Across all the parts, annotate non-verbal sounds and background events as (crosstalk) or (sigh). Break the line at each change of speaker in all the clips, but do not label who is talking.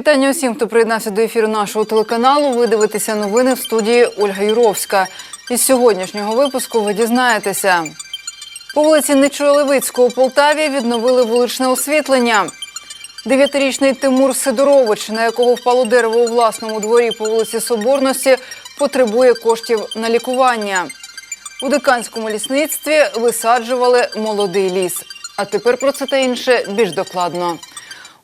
вітання усім, хто приєднався до ефіру нашого телеканалу. Ви дивитеся новини в студії Ольга Юровська. Із сьогоднішнього випуску ви дізнаєтеся. По вулиці Нечулевицького у Полтаві відновили вуличне освітлення. Дев'ятирічний Тимур Сидорович, на якого впало дерево у власному дворі по вулиці Соборності, потребує коштів на лікування. У диканському лісництві висаджували молодий ліс. А тепер про це та інше більш докладно.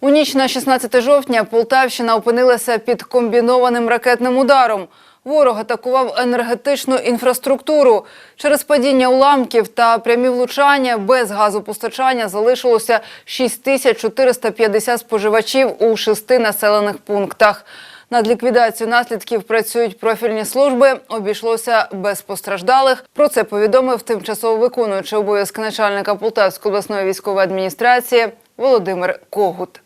У ніч на 16 жовтня Полтавщина опинилася під комбінованим ракетним ударом. Ворог атакував енергетичну інфраструктуру. Через падіння уламків та прямі влучання без газопостачання залишилося 6450 споживачів у шести населених пунктах. Над ліквідацією наслідків працюють профільні служби. Обійшлося без постраждалих. Про це повідомив тимчасово виконуючий обов'язки начальника Полтавської обласної військової адміністрації Володимир Когут.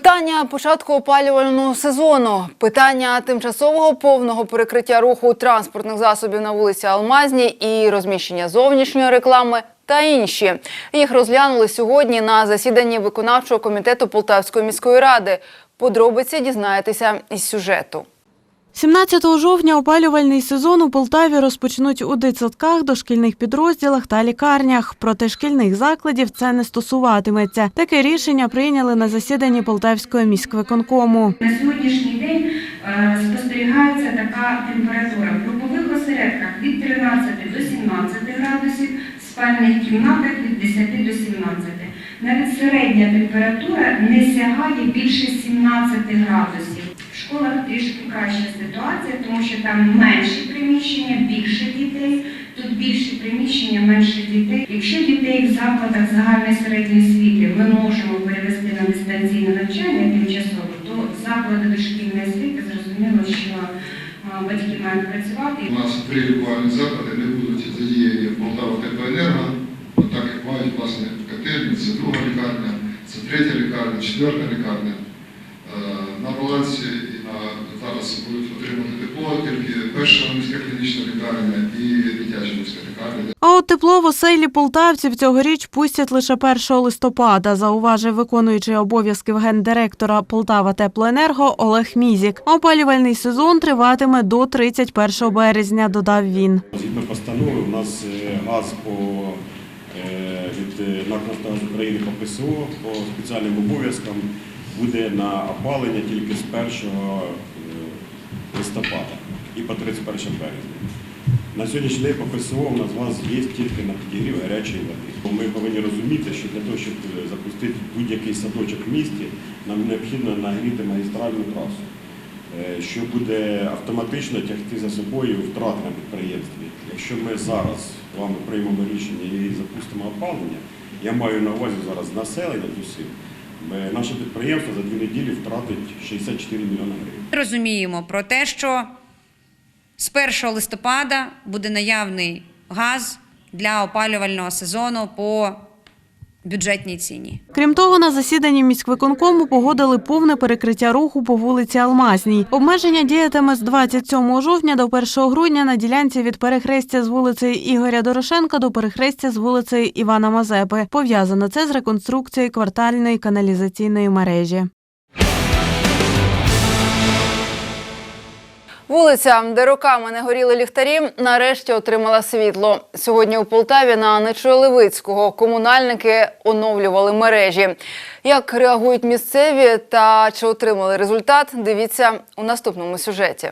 Питання початку опалювального сезону, питання тимчасового повного перекриття руху транспортних засобів на вулиці Алмазні і розміщення зовнішньої реклами та інші. Їх розглянули сьогодні на засіданні виконавчого комітету Полтавської міської ради. Подробиці дізнаєтеся із сюжету.
17 жовтня опалювальний сезон у Полтаві розпочнуть у дитсадках, дошкільних підрозділах та лікарнях. Проте шкільних закладів це не стосуватиметься. Таке рішення прийняли на засіданні Полтавського міськвиконкому.
На сьогоднішній день е, спостерігається така температура. В групових осередках від 13 до 17 градусів, спальних кімнатах від 10 до 17. Навіть середня температура не сягає більше 17 градусів. Школах трішки краща ситуація, тому що там менші приміщення, більше дітей. Тут більше приміщення, менше дітей. Якщо дітей в закладах загальної середньої освіти ми можемо перевести на дистанційне навчання тимчасово, то заклади дошкільної освіти зрозуміло, що батьки мають працювати.
У нас три лікувальні заклади не будуть задіяні в Полтава Теплоенерго, так як мають власне котельні, це друга лікарня, це третя лікарня, четверта лікарня. Перша міська клінічна лікарня і дитяча міська лікарня.
А от тепло в оселі полтавців цьогоріч пустять лише 1 листопада, зауважив виконуючий обов'язків гендиректора Полтава Теплоенерго Олег Мізік. Опалювальний сезон триватиме до 31 березня, додав він.
Згідно постанови, у нас е, газ по е, від е, НАК «Нафтогаз України по ПСО по спеціальним обов'язкам буде на опалення тільки з 1 е, листопада і по 31 березня. На сьогоднішній день по ПСО у нас газ є тільки на підігрів гарячої води. Бо Ми повинні розуміти, що для того, щоб е, запустити будь-який садочок в місті, нам необхідно нагріти магістральну трасу е, що буде автоматично тягти за собою втрати на підприємстві. Якщо ми зараз з вами приймемо рішення і запустимо опалення, я маю на увазі зараз населення усіх, е, наше підприємство за дві неділі втратить 64 мільйони гривень.
Розуміємо про те, що з 1 листопада буде наявний газ для опалювального сезону по бюджетній ціні.
Крім того, на засіданні міськвиконкому погодили повне перекриття руху по вулиці Алмазній. Обмеження діятиме з 27 жовтня до 1 грудня на ділянці від перехрестя з вулиці Ігоря Дорошенка до перехрестя з вулиці Івана Мазепи. Пов'язано це з реконструкцією квартальної каналізаційної мережі.
Вулиця, де роками не горіли ліхтарі, нарешті отримала світло. Сьогодні у Полтаві на Нечуя-Левицького комунальники оновлювали мережі. Як реагують місцеві та чи отримали результат, дивіться у наступному сюжеті.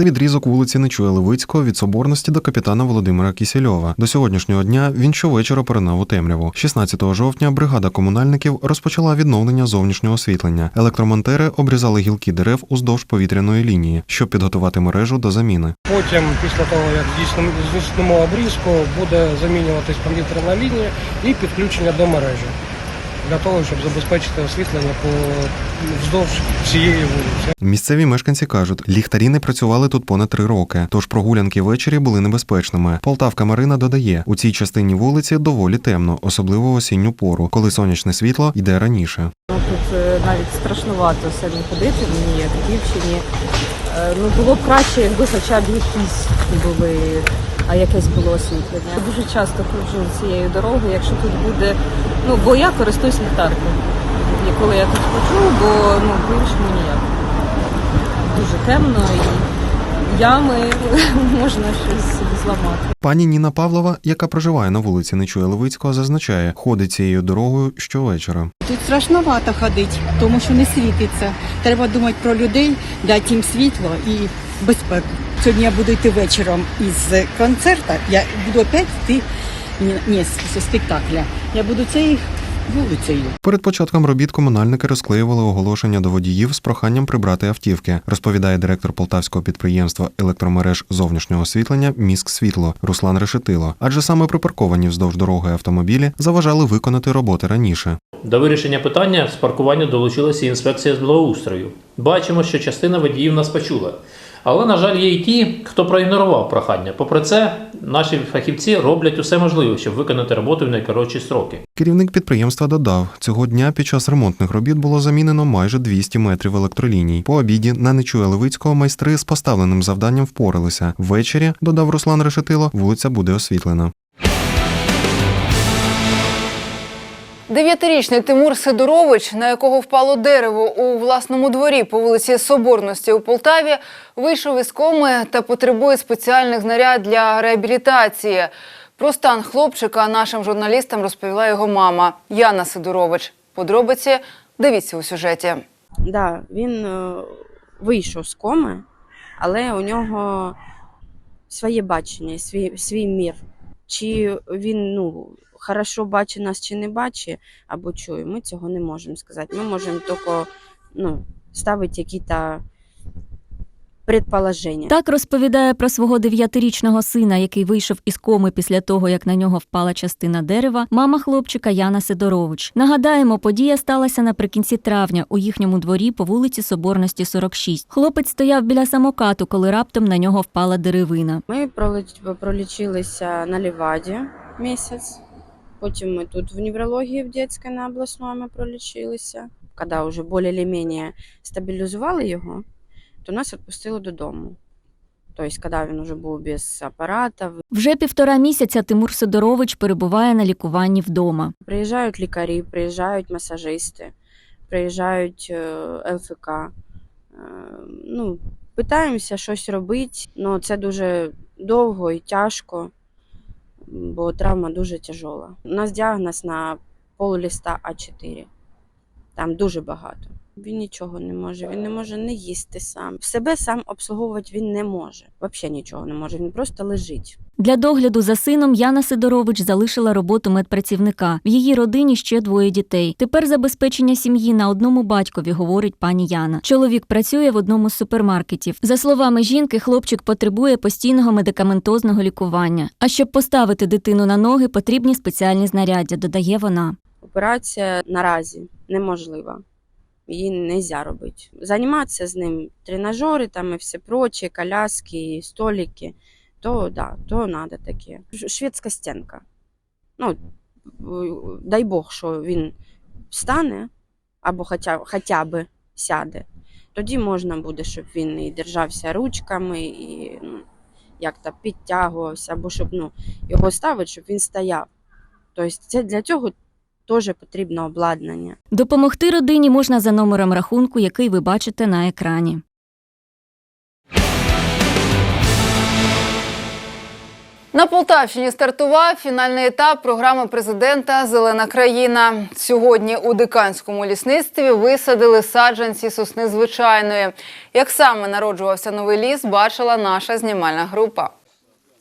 Це відрізок вулиці Нечуя Левицького від Соборності до капітана Володимира Кісельова. До сьогоднішнього дня він щовечора поринав у темряву. 16 жовтня бригада комунальників розпочала відновлення зовнішнього освітлення. Електромонтери обрізали гілки дерев уздовж повітряної лінії, щоб підготувати мережу до заміни.
Потім, після того, як здійснимо- здійснимо обрізку, буде замінюватись повітряна лінія і підключення до мережі. Для того, щоб забезпечити освітлення по вздовж всієї вулиці.
Місцеві мешканці кажуть, ліхтарі не працювали тут понад три роки, тож прогулянки ввечері були небезпечними. Полтавка Марина додає, у цій частині вулиці доволі темно, особливо в осінню пору, коли сонячне світло йде раніше.
Ну, Тут е, навіть страшнувато самі ходити мені, як дівчині. Ну, було б краще, якби хоча б якісь були, а якесь було освітлення. Я дуже часто ходжу цією дорогою, якщо тут буде. Ну, бо я користуюсь ліхтаркою. І коли я тут ходжу, бо ну, по-іншому ніяк. Дуже темно і ями (laughs) можна щось зламати.
Пані Ніна Павлова, яка проживає на вулиці Нечуя Левицького, зазначає, ходить цією дорогою щовечора.
Тут страшновато ходити, тому що не світиться. Треба думати про людей, дати їм світло і безпеку. Сьогодні я буду йти вечором із концерту. Я буду опять йти ні, ні з спектакля. Я буду цією вулицею.
Перед початком робіт комунальники розклеювали оголошення до водіїв з проханням прибрати автівки, розповідає директор полтавського підприємства електромереж зовнішнього освітлення Міськ Світло Руслан Решетило. Адже саме припарковані вздовж дороги автомобілі заважали виконати роботи раніше.
До вирішення питання з паркування долучилася інспекція з благоустрою. Бачимо, що частина водіїв нас почула. Але, на жаль, є й ті, хто проігнорував прохання. Попри це, наші фахівці роблять усе можливе, щоб виконати роботу в найкоротші строки.
Керівник підприємства додав, цього дня під час ремонтних робіт було замінено майже 200 метрів електроліній. По обіді на Нечуя Левицького майстри з поставленим завданням впоралися. Ввечері, додав Руслан Решетило, вулиця буде освітлена.
Дев'ятирічний Тимур Сидорович, на якого впало дерево у власному дворі по вулиці Соборності у Полтаві, вийшов із коми та потребує спеціальних знаряд для реабілітації. Про стан хлопчика нашим журналістам розповіла його мама Яна Сидорович. Подробиці дивіться у сюжеті.
Да, він е, вийшов з коми, але у нього своє бачення, свій, свій мір. Чи він ну, хорошо бачить нас, чи не бачить, або чує, ми цього не можемо сказати. Ми можемо тільки ну, ставити якісь предположення.
Так розповідає про свого дев'ятирічного сина, який вийшов із коми після того, як на нього впала частина дерева, мама хлопчика Яна Сидорович. Нагадаємо, подія сталася наприкінці травня у їхньому дворі по вулиці Соборності, 46. Хлопець стояв біля самокату, коли раптом на нього впала деревина.
Ми пролічилися на Ліваді місяць. Потім ми тут в неврології в дитячій на обласному ми пролічилися. Коли вже більш-менш стабілізували його, то нас відпустили додому. Тобто, коли він вже був без апаратів,
Вже півтора місяця Тимур Сидорович перебуває на лікуванні вдома.
приїжджають лікарі, приїжджають масажисти, приїжджають е, ЛФК. Е, Ну, питаємося щось робити, але це дуже довго і тяжко, бо травма дуже тяжола. У нас діагноз на пол листа А4. Там дуже багато. Він нічого не може, він не може не їсти сам. Себе сам обслуговувати він не може. Взагалі нічого не може. Він просто лежить.
Для догляду за сином Яна Сидорович залишила роботу медпрацівника. В її родині ще двоє дітей. Тепер забезпечення сім'ї на одному батькові, говорить пані Яна. Чоловік працює в одному з супермаркетів. За словами жінки, хлопчик потребує постійного медикаментозного лікування. А щоб поставити дитину на ноги, потрібні спеціальні знаряддя, додає вона.
Операція наразі неможлива. Її не можна робити. Займатися з ним тренажери там і все проче, коляски, столики, то да, то треба таке. Шведська стінка. Ну, дай Бог, що він встане або хоча, хоча б сяде. Тоді можна буде, щоб він і держався ручками, і ну, як-то підтягувався, або щоб ну, його ставити, щоб він стояв. Тобто це для цього теж потрібно обладнання.
Допомогти родині можна за номером рахунку, який ви бачите на екрані.
На Полтавщині стартував фінальний етап програми президента Зелена країна. Сьогодні у диканському лісництві висадили саджанці сосни звичайної. Як саме народжувався новий ліс, бачила наша знімальна група.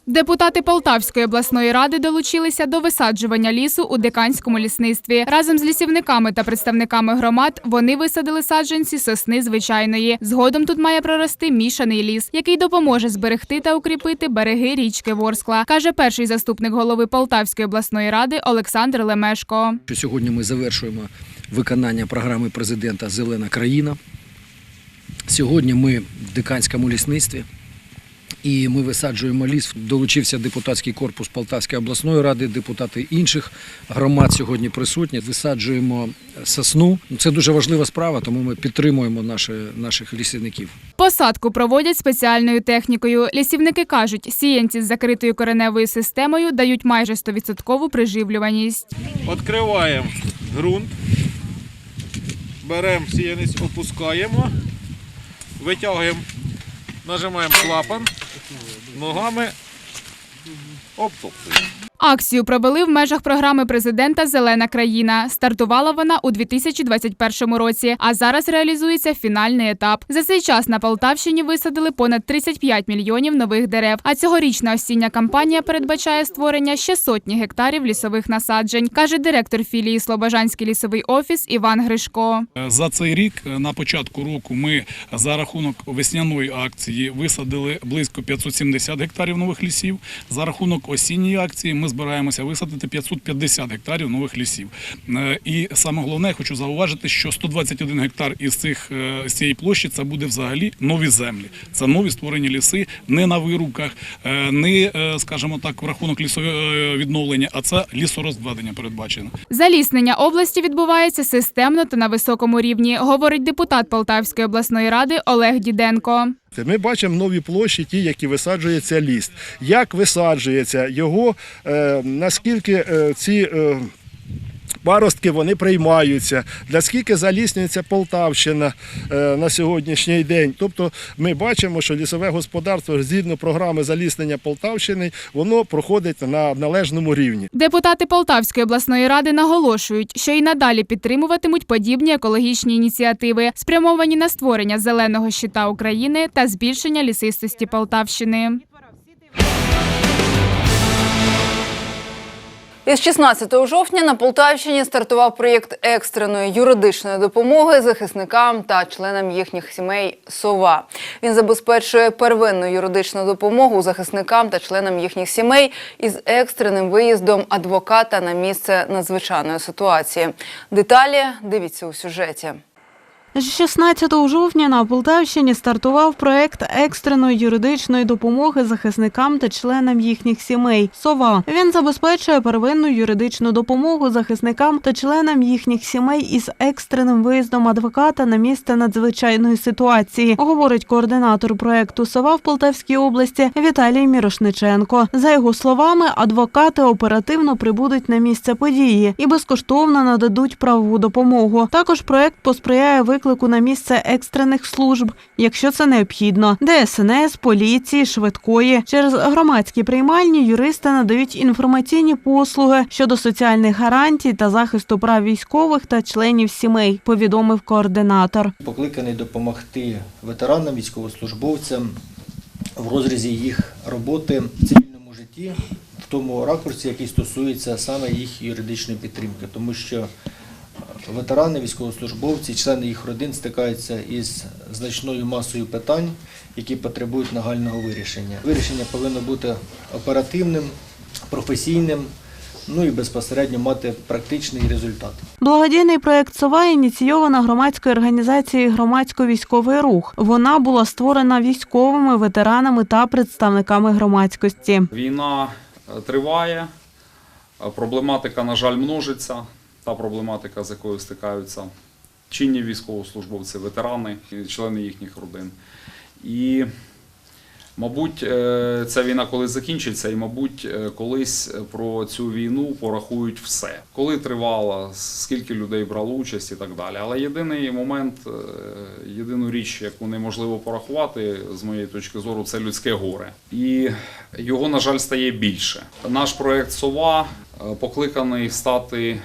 Депутати Полтавської обласної ради долучилися до висаджування лісу у диканському лісництві. Разом з лісівниками та представниками громад вони висадили саджанці сосни звичайної. Згодом тут має прорости мішаний ліс, який допоможе зберегти та укріпити береги річки Ворскла, каже перший заступник голови Полтавської обласної ради Олександр Лемешко.
Сьогодні ми завершуємо виконання програми президента Зелена країна. Сьогодні ми в диканському лісництві. І ми висаджуємо ліс. Долучився депутатський корпус Полтавської обласної ради, депутати інших громад сьогодні присутні. Висаджуємо сосну. Це дуже важлива справа, тому ми підтримуємо наші, наших лісівників.
Посадку проводять спеціальною технікою. Лісівники кажуть, сіянці з закритою кореневою системою дають майже 100% приживлюваність.
Відкриваємо ґрунт, беремо сіянець, опускаємо, витягуємо, нажимаємо клапан, ногами обтоптуємо.
Акцію провели в межах програми президента Зелена країна. Стартувала вона у 2021 році, а зараз реалізується фінальний етап. За цей час на Полтавщині висадили понад 35 мільйонів нових дерев. А цьогорічна осіння кампанія передбачає створення ще сотні гектарів лісових насаджень, каже директор філії Слобожанський лісовий офіс Іван Гришко.
За цей рік на початку року ми за рахунок весняної акції висадили близько 570 гектарів нових лісів. За рахунок осінньої акції ми збираємося висадити 550 гектарів нових лісів. Е, І саме головне, хочу зауважити, що 121 гектар із цих е, з цієї площі це буде взагалі нові землі. Це нові створені ліси, не на вирубках, е, не, скажімо так, в рахунок лісового відновлення, а це лісорозведення передбачено.
Заліснення області відбувається системно та на високому рівні, говорить депутат Полтавської обласної ради Олег Діденко.
Ми бачимо нові площі, ті, які висаджується ліст. Як висаджується його, е, наскільки е, ці е, паростки вони приймаються, для скільки заліснюється Полтавщина е, на сьогоднішній день. Тобто ми бачимо, що лісове господарство згідно програми заліснення Полтавщини, воно проходить на належному рівні.
Депутати Полтавської обласної ради наголошують, що і надалі підтримуватимуть подібні екологічні ініціативи, спрямовані на створення зеленого щита України та збільшення лісистості Полтавщини.
Із 16 жовтня на Полтавщині стартував проєкт екстреної юридичної допомоги захисникам та членам їхніх сімей СОВА. Він забезпечує первинну юридичну допомогу захисникам та членам їхніх сімей із екстреним виїздом адвоката на місце надзвичайної ситуації. Деталі дивіться у сюжеті.
З 16 жовтня на Полтавщині стартував проект екстреної юридичної допомоги захисникам та членам їхніх сімей. Сова він забезпечує первинну юридичну допомогу захисникам та членам їхніх сімей із екстреним виїздом адвоката на місце надзвичайної ситуації, говорить координатор проекту Сова в Полтавській області Віталій Мірошниченко. За його словами, адвокати оперативно прибудуть на місце події і безкоштовно нададуть правову допомогу. Також проект посприяє виклику на місце екстрених служб, якщо це необхідно. ДСНС, поліції, швидкої. Через громадські приймальні юристи надають інформаційні послуги щодо соціальних гарантій та захисту прав військових та членів сімей, повідомив координатор.
Покликаний допомогти ветеранам, військовослужбовцям в розрізі їх роботи в цивільному житті, в тому ракурсі, який стосується саме їх юридичної підтримки, тому що ветерани, військовослужбовці, члени їх родин стикаються із значною масою питань, які потребують нагального вирішення. Вирішення повинно бути оперативним, професійним, ну і безпосередньо мати практичний результат.
Благодійний проект Сова ініційована громадською організацією Громадсько-військовий рух. Вона була створена військовими ветеранами та представниками громадськості.
Війна е, триває, е, проблематика, на жаль, множиться. Та проблематика, з якою стикаються чинні військовослужбовці, ветерани, члени їхніх родин. І, мабуть, е, ця війна колись закінчиться, і, мабуть, е, колись про цю війну порахують все. Коли тривала, скільки людей брало участь і так далі. Але єдиний момент, е, єдину річ, яку неможливо порахувати, з моєї точки зору, це людське горе. І його, на жаль, стає більше. Наш проект Сова покликаний стати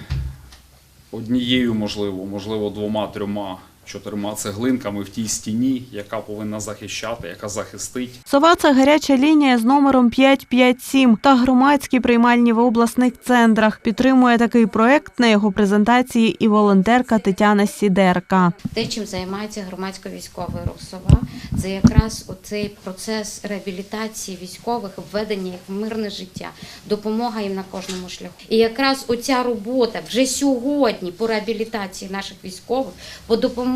однією, можливо, можливо, двома-трьома чотирма цеглинками в тій стіні, яка повинна захищати, яка захистить.
Сова це гаряча лінія з номером 557 та громадські приймальні в обласних центрах. Підтримує такий проект на його презентації і волонтерка Тетяна Сідерка.
Те, чим займається громадсько військовий рух «Сова», це якраз оцей процес реабілітації військових, введення їх в мирне життя, допомога їм на кожному шляху. І якраз оця робота вже сьогодні по реабілітації наших військових, по допомозі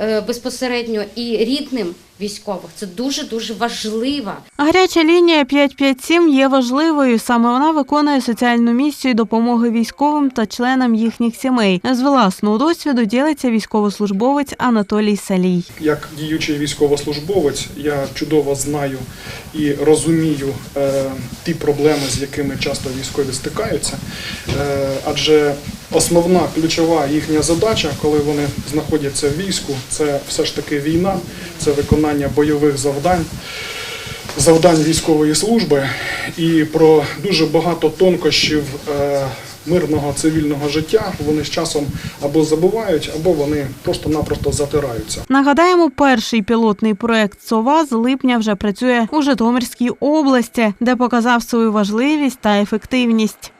е, безпосередньо і рідним військових, це дуже дуже важлива.
Гаряча лінія 557 є важливою. Саме вона виконує соціальну місію допомоги військовим та членам їхніх сімей. З власного досвіду ділиться військовослужбовець Анатолій Салій.
Як діючий військовослужбовець, я чудово знаю і розумію е, ті проблеми, з якими часто військові стикаються. Е, адже основна ключова їхня задача, коли вони знаходяться в війську, це все ж таки війна, це виконання бойових завдань. Завдань військової служби і про дуже багато тонкощів е, мирного цивільного життя вони з часом або забувають, або вони просто-напросто затираються.
Нагадаємо, перший пілотний проект Сова з липня вже працює у Житомирській області, де показав свою важливість та ефективність.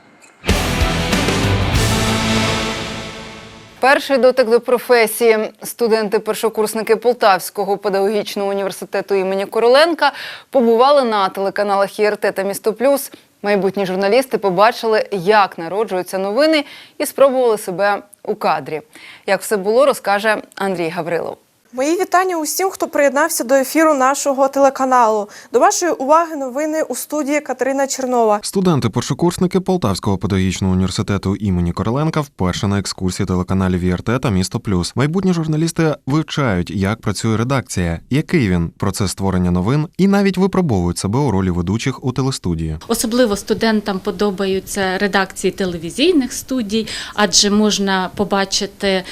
Перший дотик до професії. Студенти-першокурсники Полтавського педагогічного університету імені Короленка побували на телеканалах ЄРТ та Місто Плюс. Майбутні журналісти побачили, як народжуються новини, і спробували себе у кадрі. Як все було, розкаже Андрій Гаврилов.
Мої вітання усім, хто приєднався до ефіру нашого телеканалу. До вашої уваги новини у студії Катерина Чернова.
Студенти-першокурсники Полтавського педагогічного університету імені Короленка вперше на екскурсії телеканалів ВІРТ та Місто Плюс. Майбутні журналісти вивчають, як працює редакція, який він процес створення новин, і навіть випробовують себе у ролі ведучих у телестудії.
Особливо студентам подобаються редакції телевізійних студій, адже можна побачити,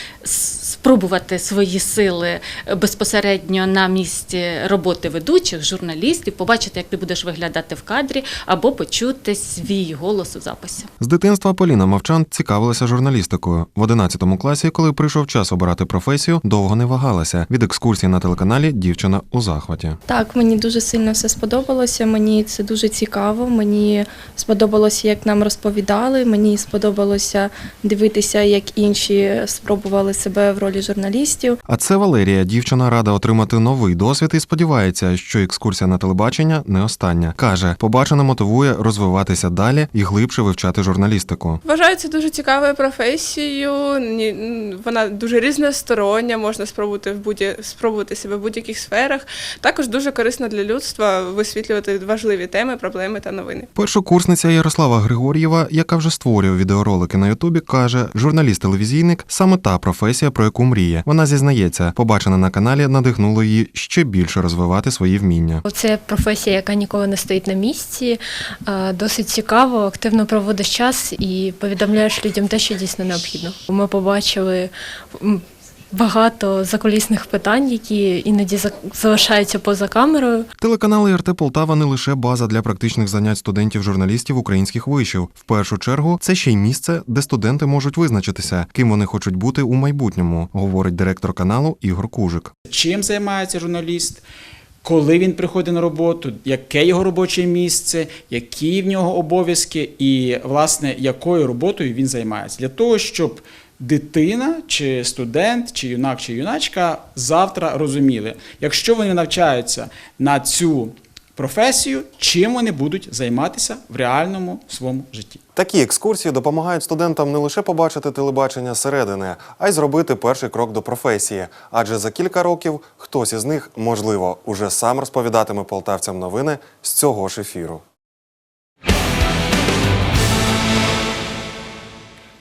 спробувати свої сили безпосередньо на місці роботи ведучих, журналістів, побачити, як ти будеш виглядати в кадрі, або почути свій голос у записі.
З дитинства Поліна Мовчан цікавилася журналістикою. В 11 класі, коли прийшов час обирати професію, довго не вагалася. Від екскурсії на телеканалі дівчина у захваті.
Так, мені дуже сильно все сподобалося. Мені це дуже цікаво. Мені сподобалося, як нам розповідали. Мені сподобалося дивитися, як інші спробували себе в ролі журналістів.
А це Валерія. Дівчина рада отримати новий досвід і сподівається, що екскурсія на телебачення не остання. каже, побачене мотивує розвиватися далі і глибше вивчати журналістику.
Вважаю це дуже цікавою професією. Вона дуже різностороння, можна спробувати в будь спробувати себе в будь-яких сферах. Також дуже корисна для людства висвітлювати важливі теми, проблеми та новини.
Першокурсниця Ярослава Григор'єва, яка вже створює відеоролики на Ютубі, каже, журналіст-телевізійник саме та професія, про яку мріє. Вона зізнається, побачене на каналі надихнуло її ще більше розвивати свої вміння.
Це професія, яка ніколи не стоїть на місці. Досить цікаво, активно проводиш час і повідомляєш людям те, що дійсно необхідно. Ми побачили багато закулісних питань, які іноді залишаються поза камерою.
Телеканал РТ Полтава не лише база для практичних занять студентів-журналістів українських вишів. В першу чергу це ще й місце, де студенти можуть визначитися, ким вони хочуть бути у майбутньому, говорить директор каналу Ігор Кужик.
чим займається журналіст, коли він приходить на роботу, яке його робоче місце, які в нього обов'язки, і власне якою роботою він займається для того, щоб дитина, чи студент, чи юнак, чи юначка завтра розуміли, якщо вони навчаються на цю професію, чим вони будуть займатися в реальному своєму житті.
Такі екскурсії допомагають студентам не лише побачити телебачення зсередини, а й зробити перший крок до професії. Адже за кілька років хтось із них, можливо, уже сам розповідатиме полтавцям новини з цього ж ефіру.